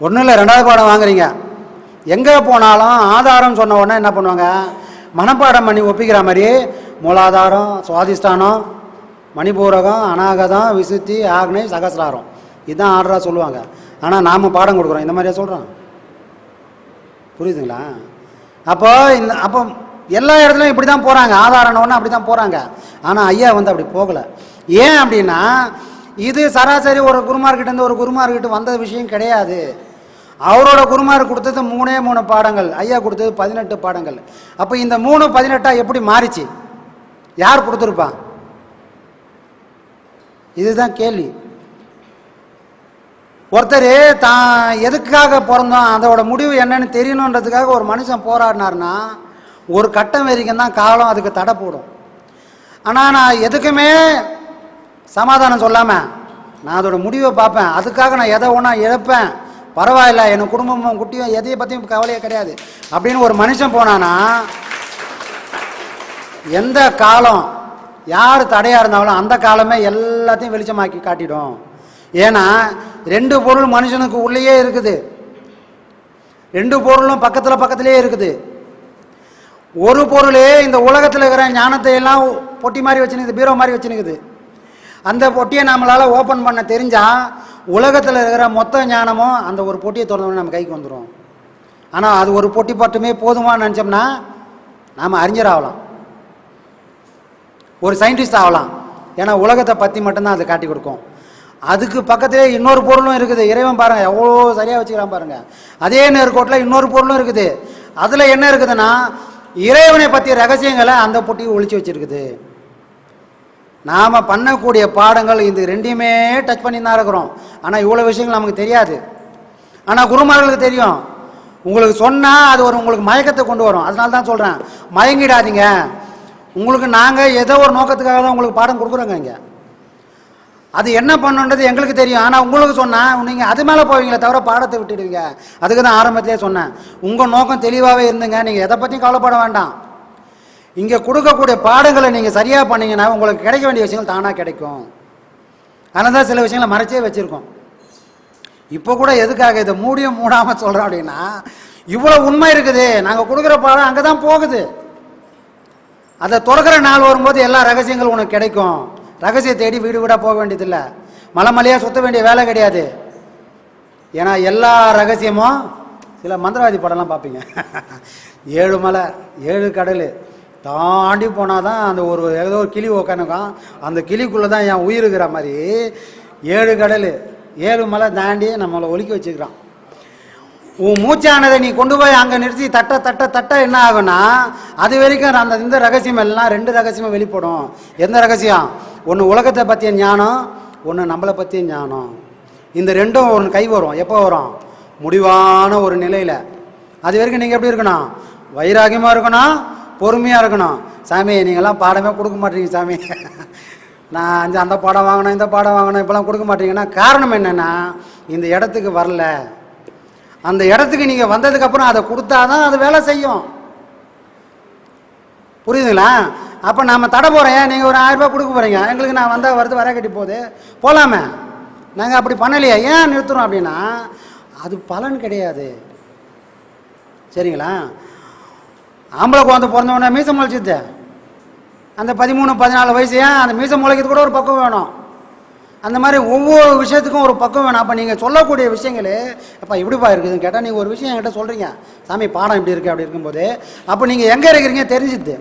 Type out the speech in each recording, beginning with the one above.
ஒன்றும் இல்லை ரெண்டாவது பாடம் வாங்குறீங்க. எங்கே போனாலும் ஆதாரம் சொன்ன உடனே என்ன பண்ணுவாங்க? மனப்பாடம் பண்ணி ஒப்பிக்கிற மாதிரி மூலாதாரம் சுவாதிஷ்டானம் மணிபூரகம் அநாகதம் விசுத்தி ஆக்னை சகசிராரம். இதுதான் ஆர்டராக சொல்லுவாங்க. ஆனால் நாம் பாடம் கொடுக்குறோம். இந்த மாதிரியா சொல்கிறோம் புரியுதுங்களா? அப்போ இந்த அப்போ எல்லா இடத்துலையும் இப்படி தான் போகிறாங்க ஆதாரம்னு அப்படி தான் போகிறாங்க ஆனால் ஐயா வந்து அப்படி போகலை. ஏன் அப்படின்னா இது சராசரி ஒரு குருமார்கிட்ட இருந்து ஒரு குருமார்கிட்ட வந்த விஷயம் கிடையாது. அவரோட குருமார் கொடுத்தது மூணே மூணு பாடங்கள். ஐயா கொடுத்தது பதினெட்டு பாடங்கள். அப்போ இந்த மூணு பதினெட்டாக எப்படி மாறிச்சு? யார் கொடுத்துருப்பா? இதுதான் கேள்வி. ஒருத்தர் தான் எதுக்காக பிறந்தோம் அதோட முடிவு என்னன்னு தெரியணுன்றதுக்காக ஒரு மனுஷன் போராடினார்னா ஒரு கட்டம் வரைக்கும் தான் காலம் அதுக்கு தடை போடும். ஆனால் நான் எதுக்குமே சமாதானம் சொல்லாமல் நான் அதோட முடிவை பார்ப்பேன். அதுக்காக நான் எதை ஒன்றா இழப்பேன். பரவாயில்ல என் குடும்பமும் குட்டியும் எதையை பற்றியும் கவலையே கிடையாது. அப்படின்னு ஒரு மனுஷன் போனானா எந்த காலம் யார் தடையாக இருந்தாலும் அந்த காலமே எல்லாத்தையும் வெளிச்சமாக்கி காட்டிடும். ஏன்னா ரெண்டு பொருள் மனுஷனுக்கு உள்ளேயே இருக்குது. ரெண்டு பொருளும் பக்கத்தில் பக்கத்திலே இருக்குது. ஒரு பொருளே இந்த உலகத்தில் இருக்கிற ஞானத்தை எல்லாம் பொட்டி மாதிரி வச்சுனுக்குது பீரோ மாதிரி வச்சுனுக்குது அந்த பொட்டியை நம்மளால் ஓப்பன் பண்ண தெரிஞ்சால் உலகத்தில் இருக்கிற மொத்த ஞானமும் அந்த ஒரு பொட்டியை திறந்தோடனே நம்ம கைக்கு வந்துடும் ஆனால் அது ஒரு பொட்டி மட்டுமே போதுமான்னு நினச்சோம்னா நாம் அறிஞர் ஆகலாம். ஒரு சயின்டிஸ்ட் ஆகலாம். ஏன்னா உலகத்தை பற்றி மட்டும்தான் அது காட்டி கொடுக்கும். அதுக்கு பக்கத்திலே இன்னொரு பொருளும் இருக்குது. இறைவன் பாருங்கள் எவ்வளோ சரியாக வச்சுக்கிறான் பாருங்கள் அதே நேர்கோட்டில் இன்னொரு பொருளும் இருக்குது. அதில் என்ன இருக்குதுன்னா இறைவனை பற்றிய ரகசியங்களை அந்த பொட்டியை ஒழிச்சு வச்சுருக்குது. நாம் பண்ணக்கூடிய பாடங்கள் இது ரெண்டையுமே டச் பண்ணி தான் இருக்கிறோம். ஆனால் இவ்வளோ விஷயங்கள் நமக்கு தெரியாது. ஆனால் குருமார்களுக்கு தெரியும். உங்களுக்கு சொன்னால் அது ஒரு உங்களுக்கு மயக்கத்தை கொண்டு வரும். அதனால தான் சொல்கிறேன் மயங்கிடாதீங்க. உங்களுக்கு நாங்கள் ஏதோ ஒரு நோக்கத்துக்காக தான் உங்களுக்கு பாடம் கொடுக்குறோங்க இங்கே. அது என்ன பண்ணுன்றது எங்களுக்கு தெரியும். ஆனால் உங்களுக்கு சொன்னால் நீங்கள் அது மேலே போவீங்களே தவிர பாடத்தை விட்டுடுவீங்க. அதுக்கு தான் ஆரம்பத்திலே சொன்னேன். உங்கள் நோக்கம் தெளிவாகவே இருந்துங்க. நீங்கள் எதை பற்றியும் கவலைப்பட வேண்டாம். இங்கே கொடுக்கக்கூடிய பாடங்களை நீங்கள் சரியாக பண்ணீங்கன்னா உங்களுக்கு கிடைக்க வேண்டிய விஷயங்கள் தானாக கிடைக்கும். அதனால தான் சில விஷயங்களை மறைச்சே வச்சுருக்கோம். இப்போ கூட எதுக்காக இதை மூடியும் மூடாமல் சொல்கிறோம் அப்படின்னா இவ்வளோ உண்மை இருக்குது. நாங்கள் கொடுக்குற பாடம் அங்கே தான் போகுது. அதை திறக்கிற நாள் வரும்போது எல்லா ரகசியங்களும் உனக்கு கிடைக்கும். ரகசியம் தேடி வீடு வீடாக போக வேண்டியதில்லை. மலை மலையாக சுற்ற வேண்டிய வேலை கிடையாது. ஏன்னா எல்லா ரகசியமும் சில மந்திரவாதி படம்லாம் பார்ப்பீங்க. ஏழு மலை ஏழு கடல் தாண்டி போனால் தான் அந்த ஒரு ஏதோ ஒரு கிளி உக்காந்துக்கும். அந்த கிளிக்குள்ளே தான் என் உயிர் இருக்கிற மாதிரி ஏழு கடல் ஏழு மலை தாண்டி நம்மளை ஒலிக்க வச்சுக்கிறான். உன் மூச்சானதை நீ கொண்டு போய் அங்கே நிறுத்தி தட்ட தட்ட தட்ட என்ன ஆகும்னா அது வரைக்கும் அந்த இந்த ரகசியம் எல்லாம் ரெண்டு ரகசியமும் வெளிப்படும். எந்த ரகசியம்? ஒன்று உலகத்தை பற்றிய ஞானம் ஒன்று நம்மளை பற்றிய ஞானம். இந்த ரெண்டும் ஒன்று கை வரும். எப்போ வரும்? முடிவான ஒரு நிலையில். அது வரைக்கும் நீங்கள் எப்படி இருக்கணும்? வைராகியமாக இருக்கணும்? பொறுமையாக இருக்கணும். சாமி நீங்கள்லாம் பாடமே கொடுக்க மாட்டீங்க சாமி. நான் அந்த அந்த பாடம் வாங்கினேன் இந்த பாடம் வாங்கினேன் இப்போலாம் கொடுக்க மாட்டீங்கன்னா காரணம் என்னென்னா இந்த இடத்துக்கு வரல. அந்த இடத்துக்கு நீங்கள் வந்ததுக்கப்புறம் அதை கொடுத்தா தான் அது வேலை செய்யும். புரியுதுங்களா? அப்போ நம்ம தடை போகிறேன் நீங்கள் ஒரு ஆயிரரூபா கொடுக்க போகிறீங்க எங்களுக்கு நான் வந்தால் வருது வர கட்டி போகுது. போகலாமே நாங்கள் அப்படி பண்ணலையே. ஏன் நிறுத்துகிறோம் அப்படின்னா அது பலன் கிடையாது. சரிங்களா? ஆம்பளை குழந்தை பிறந்தவொடனே மீசம் முளைச்சிது அந்த பதிமூணு பதினாலு வயசு ஏன் அந்த மீசம் முளைக்கிறது கூட ஒரு பக்கம் வேணும். அந்த மாதிரி ஒவ்வொரு விஷயத்துக்கும் ஒரு பக்கம் வேணும். அப்போ நீங்கள் சொல்லக்கூடிய விஷயங்கள் அப்போ இப்படிப்பா இருக்குதுன்னு கேட்டால் நீங்கள் ஒரு விஷயம் என்கிட்ட சொல்கிறீங்க சாமி பாடம் இப்படி இருக்குது அப்படி இருக்கும்போது அப்போ நீங்கள் எங்கே இருக்கிறீங்க தெரிஞ்சுது.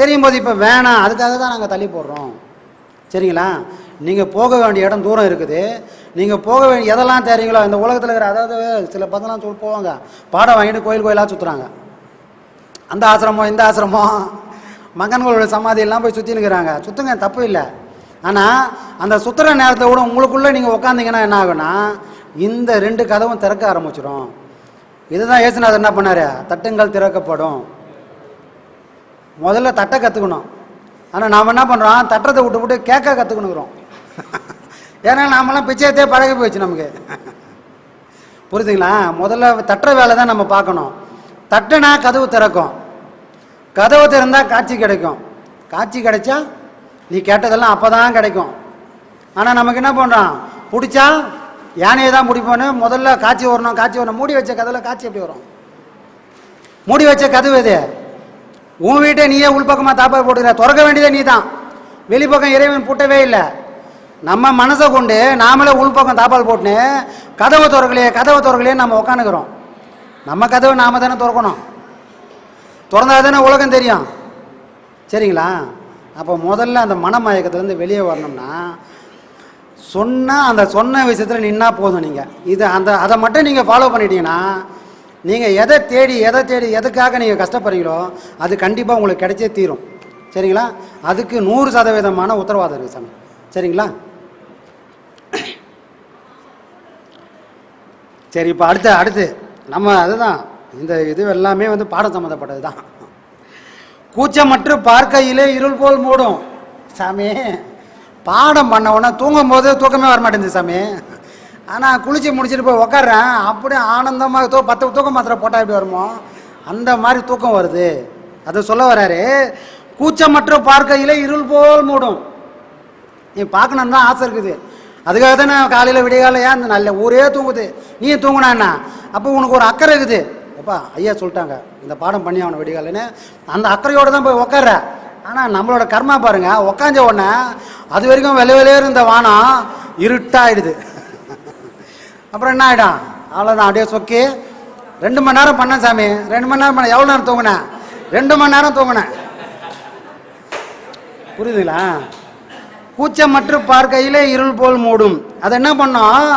தெரியும் போது இப்போ வேணாம் அதுக்காக தான் நாங்கள் தள்ளி போடுறோம். சரிங்களா? நீங்கள் போக வேண்டிய இடம் தூரம் இருக்குது. நீங்கள் போக வேண்டிய எதெல்லாம் தெரியுங்களோ இந்த உலகத்தில் இருக்கிற அதாவது சில பசங்களாம் சொல் போவாங்க. பாடம் வாங்கிட்டு கோயில் கோயிலாக சுற்றுறாங்க அந்த ஆசிரமம் இந்த ஆசிரமம் மகன்களோட சமாதியெல்லாம் போய் சுற்றினுக்கிறாங்க சுற்றுங்க தப்பு இல்லை. ஆனால் அந்த சுற்றுற நேரத்தை கூட உங்களுக்குள்ளே நீங்கள் உட்காந்தீங்கன்னா என்ன ஆகுனா இந்த ரெண்டு கதவும் திறக்க ஆரம்பிச்சிடும் இதுதான் ஏசுநாதர் என்ன பண்ணார்? தட்டுங்கள் திறக்கப்படும். முதல்ல தட்டை கற்றுக்கணும் ஆனால் நாம் என்ன பண்ணுறோம் தட்டுறதை விட்டு விட்டு கேட்க கற்றுக்கணுங்கிறோம் ஏன்னா நாமெல்லாம் பிச்சையத்தே பழகி போயிடுச்சு நமக்கு. புரியுதுங்களா? முதல்ல தட்டுற வேலை தான் நம்ம பார்க்கணும். தட்டுனா கதவு திறக்கும். கதவு திறந்தால் காட்சி கிடைக்கும். காட்சி கிடைச்சா நீ கேட்டதெல்லாம் அப்போ தான் கிடைக்கும். ஆனால் நமக்கு என்ன பண்ணுறான் பிடிச்சா யானையை தான் பிடிப்போன்னு முதல்ல காட்சி வரணும் காட்சி வரணும். மூடி வச்ச கதவுல காட்சி எப்படி வரும்? மூடி வச்ச கதவு இது உன் வீட்டை நீயே உள்பக்கமாக தாப்பால் போட்டுக்கிற. திறக்க வேண்டியதே நீ தான் வெளிப்பக்கம் இறைவன் பூட்டவே இல்லை. நம்ம மனசை கொண்டு நாமளே உள்பக்கம் தாப்பால் போட்டுன்னு கதவை திறக்கலையே கதவை திறக்கலையே நம்ம உக்காந்துக்கிறோம். நம்ம கதவை நாம தானே திறக்கணும். திறந்தா தானே உலகம் தெரியும். சரிங்களா? அப்போ முதல்ல அந்த மனமயக்கத்துலேருந்து வெளியே வரணும்னா சொன்னால் அந்த சொன்ன விஷயத்தில் நின்னா போதும் நீங்கள் இது அந்த அதை மட்டும் நீங்கள் ஃபாலோ பண்ணிட்டீங்கன்னா நீங்கள் எதை தேடி எதை தேடி எதுக்காக நீங்கள் கஷ்டப்படுறீங்களோ அது கண்டிப்பாக உங்களுக்கு கிடைச்சே தீரும். சரிங்களா? அதுக்கு நூறு சதவீதமான உத்தரவாதம் இருக்குது சாமி. சரிங்களா? சரி இப்போ அடுத்து அடுத்து. நம்ம அதுதான். இந்த இது எல்லாமே வந்து பாடம் சம்மந்தப்பட்டது தான் கூச்சமற்று பார்க்கையிலே இருள் போல் மூடும். சாமி பாடம் பண்ண உடனே தூங்கும் போது தூக்கமே வர மாட்டேங்குது சாமி. ஆனால் குளிச்சு முடிச்சுட்டு போய் உக்காடுறேன் அப்படியே ஆனந்தமாக தூ பத்து தூக்கம் மாத்திரை போட்டால் எப்படி வருமோ? அந்த மாதிரி தூக்கம் வருது. அதை சொல்ல வராரு கூச்சமற்ற பார்க்கையிலே இருள் போல் மூடும். நீ பார்க்கணும் தான் ஆசை இருக்குது. அதுக்காக தானே காலையில் விடியகால ஏன் இந்த நல்ல ஊரே தூங்குது. நீ தூங்கினான்னா என்ன? அப்போ உனக்கு ஒரு அக்கறை இருக்குது. அப்பா ஐயா சொல்லிட்டாங்க இந்த பாடம் பண்ணி அவனை விடியகாலன்னு அந்த அக்கறையோடு தான் போய் உக்கார ஆனால் நம்மளோட கர்மா பாருங்க உக்காஞ்ச உடனே அது வரைக்கும் வெள்ளை விலையே இருந்த வானம் இருட்டாயிடுது. அப்புறம் என்ன ஆகிடும் அவ்வளோதான் அப்படியே சொக்கி. ரெண்டு மணி நேரம் பண்ணேன் சாமி. ரெண்டு மணி நேரம் பண்ண எவ்வளோ நேரம் தூங்கினேன்? ரெண்டு மணி நேரம் தூங்கினேன். புரியுதுங்களா? கூச்சமற்று பார்க்கையிலே இருள் போல் மூடும். அதை என்ன பண்ணோம்?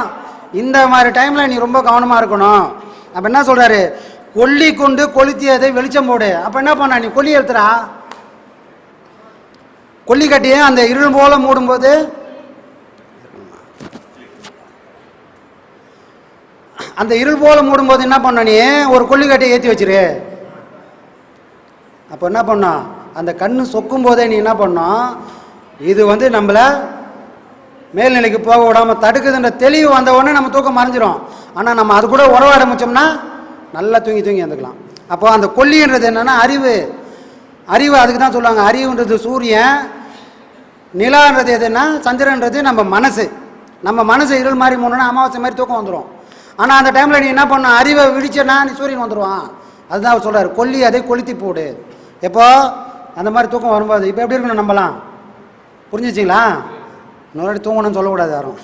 இந்த மாதிரி டைமில் நீ ரொம்ப கவனமாக இருக்கணும். அப்போ என்ன சொல்கிறாரு கொல்லி கொண்டு கொளுத்தியதை வெளிச்சம் போடு. அப்போ என்ன பண்ண? நீ கொல்லி எழுத்துறா? கொல்லி கட்டியே அந்த இருள் போல மூடும்போது அந்த இருள் போல மூடும்போது என்ன பண்ண நீ? ஒரு கொல்லி கட்டியை ஏற்றி வச்சிரு. அப்போ என்ன பண்ணோம் அந்த கண்ணு சொக்கும் போதே நீ என்ன பண்ணோம் இது வந்து நம்மளை மேல்நிலைக்கு போக விடாமல் தடுக்குதுன்ற தெளிவு வந்த உடனே நம்ம தூக்கம் மறைஞ்சிரும். ஆனால் நம்ம அது கூட உறவ ஆரம்பிச்சோம்னா நல்லா தூங்கி தூங்கி வந்துக்கலாம். அப்போ அந்த கொல்லின்றது என்னென்னா அறிவு. அறிவு அதுக்கு தான் சொல்லுவாங்க. அறிவுன்றது சூரியன் நிலான்றது எதுன்னா சந்திரன்றது நம்ம மனசு. நம்ம மனசு இருள் மாதிரி மூணுன்னா அமாவாசை மாதிரி தூக்கம் வந்துடும் ஆனால் அந்த டைமில் நீ என்ன பண்ணும் அறிவை விழிச்சனா நீ சூரியன் வந்துடுவான் அதுதான் அவர் சொல்கிறார் கொல்லி அதை கொளுத்தி போடு. எப்போ? அந்த மாதிரி தூக்கம் வரும்போது. இப்போ எப்படி இருக்கணும் நம்பலாம்? புரிஞ்சிச்சிங்களா? இன்னொரு தூங்கணும்னு சொல்லக்கூடாது யாரும்.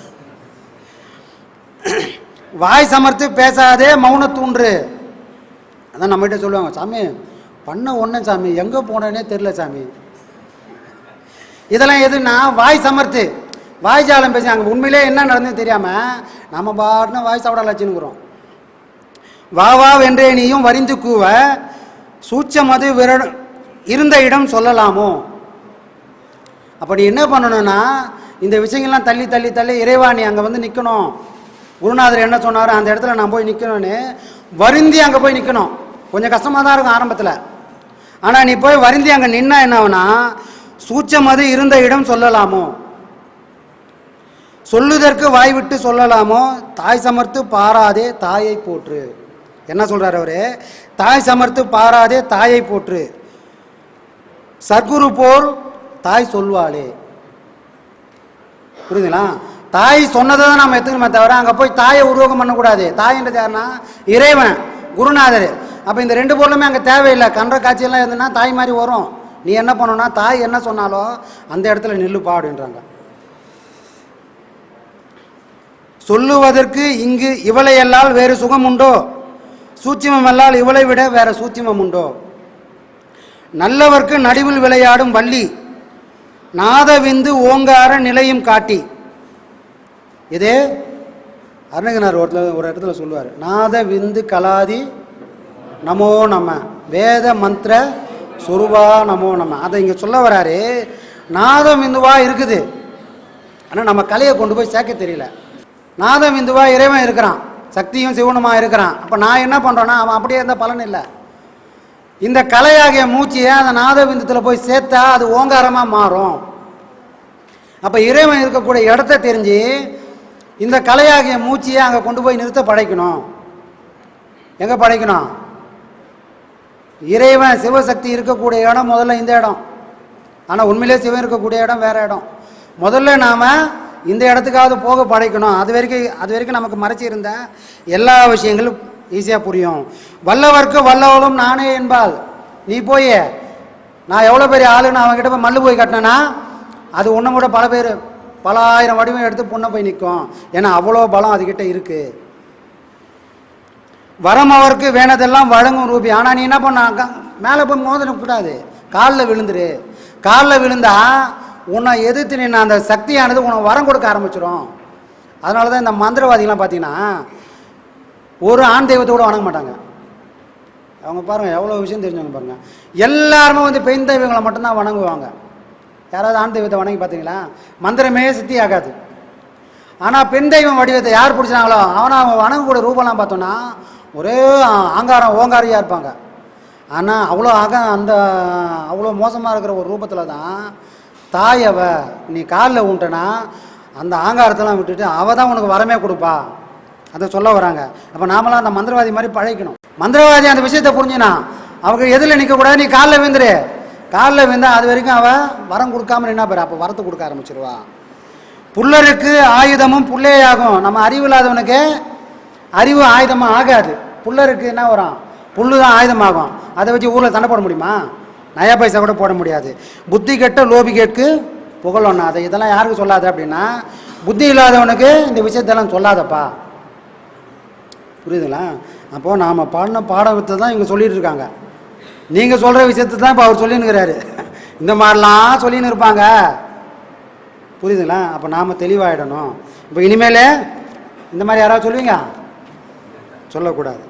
வாய் சமர்த்து பேசாதே மௌன தூண்டு அதான் நம்மகிட்ட சொல்லுவாங்க சாமி பண்ண ஒன்று சாமி எங்கே போனேனே தெரில சாமி. இதெல்லாம் எதுன்னா வாய் சமர்த்து. வாய் ஜாலம் பேசி அங்கே உண்மையிலே என்ன நடந்தது தெரியாமல் நம்ம பாட்டுன்னு வாய் சாப்பிட வச்சுன்னுக்குறோம் வா வா வென்றே நீயும் வரிந்து கூவ சூச்சமது விர இருந்த இடம் சொல்லலாமோ? அப்போ நீ என்ன பண்ணணும்னா இந்த விஷயங்கள்லாம் தள்ளி தள்ளி தள்ளி இறைவா நீ அங்கே வந்து நிற்கணும் குருநாதர் என்ன சொன்னார்? அந்த இடத்துல நான் போய் நிற்கணும்னு வருந்தி அங்கே போய் நிற்கணும் கொஞ்சம் கஷ்டமாக தான் இருக்கும் ஆரம்பத்தில். ஆனால் நீ போய் வருந்தி அங்கே நின்னா என்ன ஆகுனா சூச்சமது இருந்த இடம் சொல்லலாமோ? சொல்லுதற்கு வாய் விட்டு சொல்லலாமோ? தாய் சமர்த்து பாராதே தாயை போற்று. என்ன சொல்கிறார் அவரு? தாய் சமர்த்து பாராதே தாயை போற்று. சர்க்குரு போல் தாய் சொல்வாளே. புரியுதுங்களா? தாய் சொன்னதை தான் நம்ம எடுத்துக்கணுமே தவிர அங்கே போய் தாயை உருவகம் பண்ணக்கூடாது. தாயின்றது யாருன்னா இறைவன் குருநாதர். அப்போ இந்த ரெண்டு பொருளுமே அங்கே தேவையில்லை. கன்ற காட்சியெல்லாம் இருந்ததுன்னா தாய் மாதிரி வரும். நீ என்ன பண்ணணும்னா தாய் என்ன சொன்னாலோ அந்த இடத்துல நில்லுப்பா அப்படின்றாங்க. சொல்லுவதற்கு இங்கு இவளை எல்லால் வேறு சுகம் உண்டோ சூட்சிமம் அல்லால் இவளை விட வேற சூட்சிமம் உண்டோ? நல்லவர்க்கு நடுவில் விளையாடும் வள்ளி. நாதவிந்து ஓங்கார நிலையும் காட்டி. இது அருணகினார் ஒரு ஒரு இடத்துல சொல்லுவார். நாத விந்து கலாதி நமோ நம வேத மந்திர சொருவா நமோ நம. அதை இங்கே சொல்ல வராரு. நாதம் விந்துவா இருக்குது. ஆனால் நம்ம கலையை கொண்டு போய் சேர்க்க தெரியல. நாதம் விந்துவா இறைவன் இருக்கிறான். சக்தியும் சிவனுமா இருக்கிறான். அப்போ நான் என்ன பண்ணுறேன்னா அவன் அப்படியே இருந்தால் பலன் இல்லை. இந்த கலையாகிய மூச்சியை அந்த நாதவிந்தத்தில் போய் சேர்த்தா அது ஓங்காரமாக மாறும். அப்போ இறைவன் இருக்கக்கூடிய இடத்த தெரிஞ்சு இந்த கலையாகிய மூச்சியை அங்கே கொண்டு போய் நிறுத்த படைக்கணும். எங்கே படைக்கணும்? இறைவன் சிவசக்தி இருக்கக்கூடிய இடம் முதல்ல இந்த இடம். ஆனால் உண்மையிலே சிவன் இருக்கக்கூடிய இடம் வேறு இடம். முதல்ல நாம் இந்த இடத்துக்காவது போக படைக்கணும். அது வரைக்கும் அது வரைக்கும் நமக்கு மறைச்சி இருந்த எல்லா விஷயங்களும் ஈஸியாக புரியும். வல்லவர்க்கு வல்லவளும் நானே என்பால் நீ போய். நான் எவ்வளோ பெரிய ஆளுன்னு அவன்கிட்ட போய் மல்லு போய் கட்டினேன்னா அது ஒன்றும் கூட பல பேர் பல ஆயிரம் வடிவம் எடுத்து பொண்ணை போய் நிற்கும் ஏன்னா அவ்வளோ பலம் அதுக்கிட்ட இருக்குது வரம் அவருக்கு வேணதெல்லாம் வழங்கும் ரூபி. ஆனால் நீ என்ன பண்ண? மேலே போய் மோதணும் கூடாது. காலில் விழுந்துரு. காலில் விழுந்தா உன்னை எதிர்த்து நின்று அந்த சக்தியானது உனக்கு வரம் கொடுக்க ஆரம்பிச்சிடும் அதனால தான் இந்த மந்திரவாதிகள்லாம் பார்த்தீங்கன்னா ஒரு ஆண் தெய்வத்தை கூட வணங்க மாட்டாங்க. அவங்க பாருங்கள் எவ்வளோ விஷயம் தெரிஞ்சவங்க பாருங்கள் எல்லாருமே வந்து பெண் தெய்வங்களை மட்டும்தான் வணங்குவாங்க. யாராவது ஆண் தெய்வத்தை வணங்கி பார்த்தீங்களா? மந்திரமே சித்தி ஆகாது. ஆனால் பெண் தெய்வம் வடிவத்தை யார் பிடிச்சாங்களோ அவனை அவங்க வணங்கக்கூடிய ரூபம்லாம் பார்த்தோன்னா ஒரே ஆங்காரம் ஓங்காரியாக இருப்பாங்க. ஆனால் அவ்வளோ ஆக அந்த அவ்வளோ மோசமாக இருக்கிற ஒரு ரூபத்தில் தான் தாய் நீ காலில் உண்டனா அந்த ஆங்காரத்தெல்லாம் விட்டுட்டு அவள் தான் உனக்கு வரமே கொடுப்பா. அதை சொல்ல வராங்க. அப்போ நாமளாம் அந்த மந்திரவாதி மாதிரி பழகிக்கணும். மந்திரவாதி அந்த விஷயத்தை புரிஞ்சுனா அவங்க எதில் நிற்கக்கூடாது நீ காலில் விழுந்துரு. காலில் விழுந்தா அது வரைக்கும் அவள் வரம் கொடுக்காம என்ன பேர் அப்போ வரத்தை கொடுக்க ஆரம்பிச்சிருவா. புல்லருக்கு ஆயுதமும் புல்லேயாகும் நம்ம அறிவு இல்லாதவனுக்கு அறிவு ஆயுதமாக ஆகாது. புல்லருக்கு என்ன வரும்? புல்லு தான் ஆயுதமாகும். அதை வச்சு ஊரில் தண்டை போட முடியுமா? நயா பைசா கூட போட முடியாது. புத்தி கெட்ட லோபி கேட்கு புகழ் அதை இதெல்லாம் யாருக்கு சொல்லாது அப்படின்னா புத்தி இல்லாதவனுக்கு இந்த விஷயத்தெல்லாம் சொல்லாதப்பா. புரியுதுங்களா? அப்போது நாம் பாடின பாடத்தை தான் இங்கே சொல்லிகிட்டு இருக்காங்க நீங்கள் சொல்கிற விஷயத்தை தான் இப்போ அவர் சொல்லின்னு இந்த மாதிரிலாம் சொல்லின்னு இருப்பாங்க. புரியுதுங்களா? அப்போ நாம் தெளிவாயிடணும். இப்போ இனிமேல் இந்த மாதிரி யாராவது சொல்லுவீங்க சொல்லக்கூடாது.